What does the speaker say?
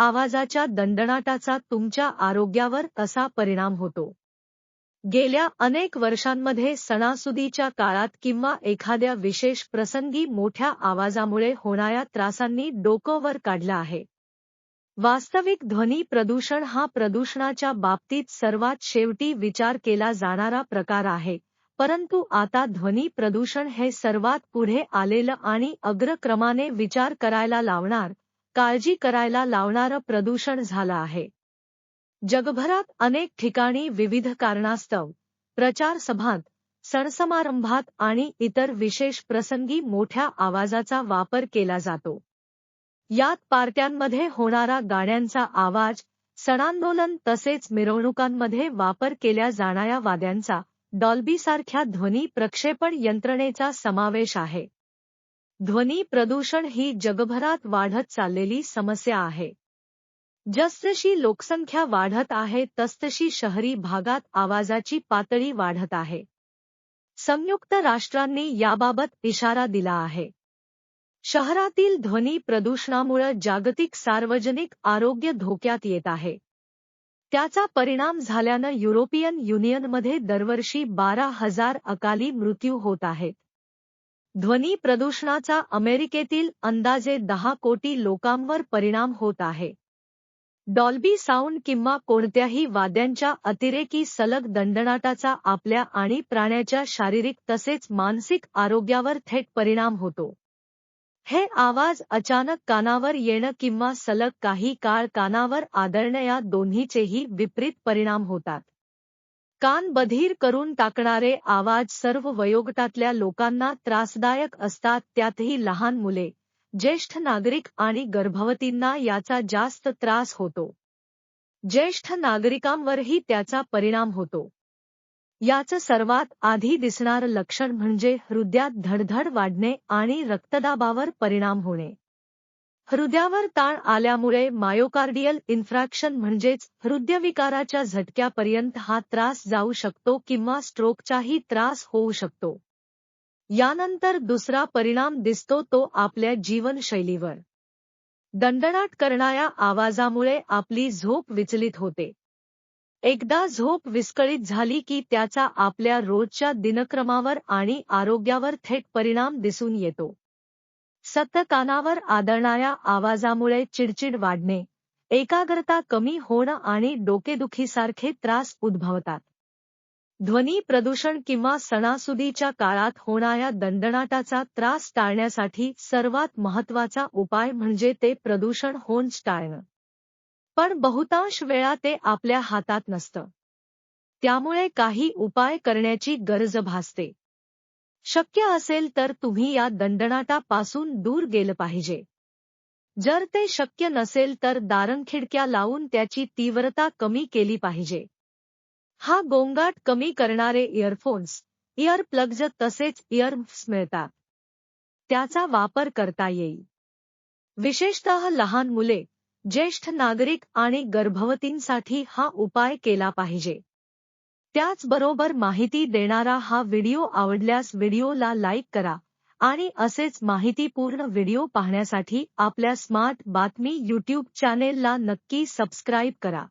आवाजाच्या दणदणाटाचा तुमच्या आरोग्यावर कसा परिणाम होतो. गेल्या अनेक वर्षांमध्ये सणासुदीच्या काळात किंवा एखाद्या विशेष प्रसंगी मोठ्या आवाजामुळे होणाऱ्या त्रासांनी डोकं वर काढलं आहे. वास्तविक ध्वनी प्रदूषण हा प्रदूषणाच्या बाबतीत सर्वात शेवटी विचार केला जाणारा प्रकार आहे परंतु आता ध्वनी प्रदूषण हे सर्वात पुढे आलेलं आणि अग्रक्रमाने विचार करायला लावणार काळजी करायला लावणारं प्रदूषण झालं आहे. जगभरात अनेक ठिकाणी विविध कारणास्तव प्रचार सभांत सणसमारंभात आणि इतर विशेष प्रसंगी मोठ्या आवाजाचा वापर केला जातो. यात पार्ट्यांमध्ये होणारा गाण्यांचा आवाज सणांदोलन तसेच मिरवणुकांमध्ये वापर केल्या जाणाऱ्या वाद्यांचा डॉल्बीसारख्या ध्वनी प्रक्षेपण यंत्रणेचा समावेश आहे. ध्वनी प्रदूषण ही जगभरात वाढत चाललेली समस्या आहे. जसजशी लोकसंख्या वाढत आहे तसतशी शहरी भागात आवाजाची पातळी वाढत आहे. संयुक्त राष्ट्रांनी याबाबत इशारा दिला आहे. शहरातील ध्वनी प्रदूषणामुळे जागतिक सार्वजनिक आरोग्य धोक्यात येत आहे. त्याचा परिणाम झाल्यानं युरोपियन युनियनमध्ये दरवर्षी बारा हजार अकाली मृत्यू होत आहेत. ध्वनी प्रदूषणाचा अमेरिकेतील अंदाजे दहा कोटी लोकांवर परिणाम होत आहे. डॉल्बी साऊंड किंवा कोणत्याही वाद्यांच्या अतिरेकी सलग दंडनाटाचा आपल्या आणि प्राण्याच्या शारीरिक तसेच मानसिक आरोग्यावर थेट परिणाम होतो. हे आवाज अचानक कानावर येणं किंवा सलग काही काळ कानावर आदळणं या दोन्हीचेही विपरीत परिणाम होतात. कान बधीर करून टाकणारे आवाज सर्व वयोगटातल्या लोकांना त्रासदायक असतात त्यातही लहान मुले ज्येष्ठ नागरिक आणि गर्भवतींना याचा जास्त त्रास होतो. ज्येष्ठ नागरिकांवरही त्याचा परिणाम होतो. याचं सर्वात आधी दिसणारं लक्षण म्हणजे हृदयात धडधड वाढणे आणि रक्तदाबावर परिणाम होणे. हृदयावर ताण आल्यामुळे मायोकार्डियल इन्फ्रॅक्शन म्हणजेच हृदयविकाराच्या झटक्यापर्यंत हा त्रास जाऊ शकतो किंवा स्ट्रोकचाही त्रास होऊ शकतो. यानंतर दुसरा परिणाम दिसतो तो आपल्या जीवनशैलीवर. दंडनाट करणाऱ्या आवाजामुळे आपली झोप विचलित होते. एकदा झोप विस्कळीत झाली की त्याचा आपल्या रोजच्या दिनक्रमावर आणि आरोग्यावर थेट परिणाम दिसून येतो. सतत कानावर आदळणाऱ्या आवाजामुळे चिडचिड वाढणे एकाग्रता कमी होणं आणि डोकेदुखीसारखे त्रास उद्भवतात. ध्वनी प्रदूषण किंवा सणासुदीच्या काळात होणाऱ्या दंडनाटाचा त्रास टाळण्यासाठी सर्वात महत्त्वाचा उपाय म्हणजे ते प्रदूषण होऊन टाळणं. पण बहुतांश वेळा ते आपल्या हातात नसतं. त्यामुळे काही उपाय करण्याची गरज भासते. शक्य असेल तर तुम्ही या दंडनाटापासून दूर गेलं पाहिजे. जर ते शक्य नसेल तर दारंखिडक्या लावून त्याची तीव्रता कमी केली पाहिजे. हा गोंगाट कमी करणारे इयरफोन्स इयर प्लग्ज तसेच इयरम्स मिळतात. त्याचा वापर करता येईल. विशेषतः लहान मुले ज्येष्ठ नागरिक आणि गर्भवतींसाठी हा उपाय केला पाहिजे. त्याचबरोबर माहिती देणारा हा व्हिडिओ आवडल्यास व्हिडिओला लाईक करा आणि असेच माहितीपूर्ण व्हिडिओ पाहण्यासाठी आपल्या स्मार्ट बातमी यूट्यूब चॅनेलला नक्की सबस्क्राईब करा.